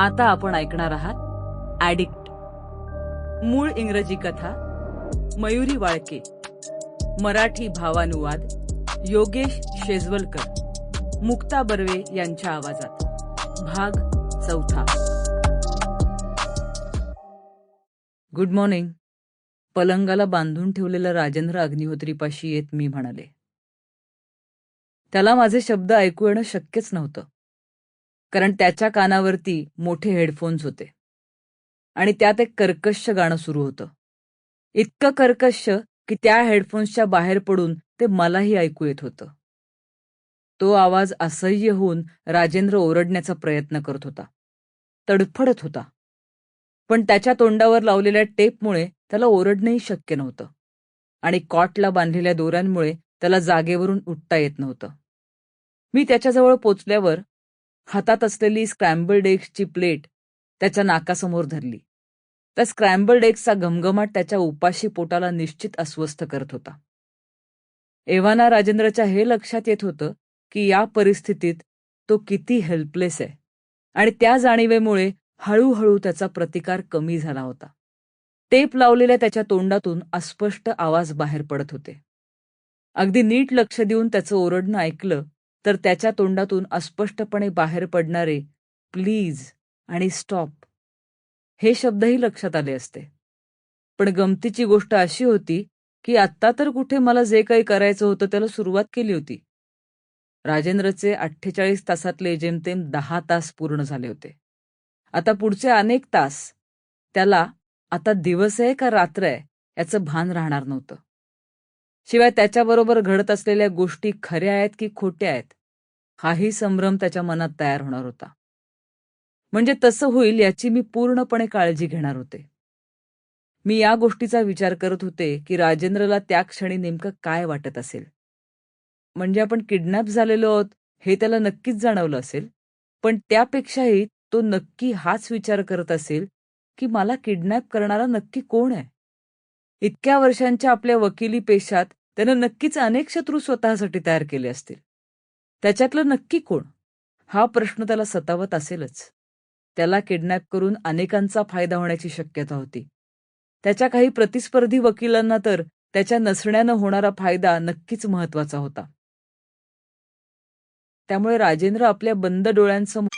आता आपण ऐकणार आहात ॲडिक्ट मूळ इंग्रजी कथा मयुरी वाळके. मराठी भावानुवाद योगेश शेजवलकर. मुक्ता बर्वे यांच्या आवाजात. भाग चौथा. गुड मॉर्निंग पलंगाला बांधून ठेवलेला राजेंद्र अग्निहोत्रीपाशी येत मी म्हणाले. त्याला माझे शब्द ऐकू येणं शक्यच नव्हतं. कारण त्याच्या कानावरती मोठे हेडफोन्स होते. आणि त्यात एक कर्कश गाणं सुरू होतं. इतकं कर्कश की त्या हेडफोन्सच्या बाहेर पडून ते मलाही ऐकू येत होतं. तो आवाज असह्य होऊन राजेंद्र ओरडण्याचा प्रयत्न करत होता. तडफडत होता. पण त्याच्या तोंडावर लावलेल्या टेपमुळे त्याला ओरडणंही शक्य नव्हतं. आणि कॉटला बांधलेल्या दोऱ्यांमुळे त्याला जागेवरून उठता येत नव्हतं. मी त्याच्याजवळ पोचल्यावर हातात असलेली स्क्रॅम्बल्ड एग्सची प्लेट त्याच्या नाकासमोर धरली. त्या स्क्रॅम्बल्ड एग्सचा घमघमाट त्याच्या उपाशी पोटाला निश्चित अस्वस्थ करत होता. एव्हाना राजेंद्रच्या हे लक्षात येत होतं की या परिस्थितीत तो किती हेल्पलेस आहे आणि त्या जाणीवेमुळे हळूहळू त्याचा प्रतिकार कमी झाला होता. टेप लावलेल्या त्याच्या तोंडातून अस्पष्ट आवाज बाहेर पडत होते. अगदी नीट लक्ष देऊन त्याचं ओरडणं ऐकलं तर त्याच्या तोंडातून अस्पष्टपणे बाहेर पडणारे प्लीज आणि स्टॉप हे शब्दही लक्षात आले असते. पण गमतीची गोष्ट अशी होती की आत्ता तर कुठे मला जे काही करायचं होतं त्याला सुरुवात केली होती. राजेंद्रचे अठ्ठेचाळीस तासातले जेमतेम दहा तास पूर्ण झाले होते. आता पुढचे अनेक तास त्याला आता दिवस आहे का रात्र आहे याचं भान राहणार नव्हतं. शिवाय त्याच्याबरोबर घडत असलेल्या गोष्टी खऱ्या आहेत की खोट्या आहेत हाही संभ्रम त्याच्या मनात तयार होणार होता. म्हणजे तसं होईल याची मी पूर्णपणे काळजी घेणार होते. मी या गोष्टीचा विचार करत होते की राजेंद्रला त्या क्षणी नेमकं काय वाटत असेल. म्हणजे आपण किडनॅप झालेलो आहोत हे त्याला नक्कीच जाणवलं असेल पण त्यापेक्षाही तो नक्की हाच विचार करत असेल की मला किडनॅप करणारा नक्की कोण आहे? इतक्या वर्षांच्या आपल्या वकिली पेशात त्यानं नक्कीच अनेक शत्रू स्वतःसाठी तयार केले असतील. त्याच्यातलं नक्की कोण? हा प्रश्न त्याला सतावत असेलच. त्याला किडनॅप करून अनेकांचा फायदा होण्याची शक्यता होती. त्याच्या काही प्रतिस्पर्धी वकिलांना तर त्याच्या नसण्यानं होणारा फायदा नक्कीच महत्त्वाचा होता. त्यामुळे राजेंद्र आपल्या बंद डोळ्यांसमोर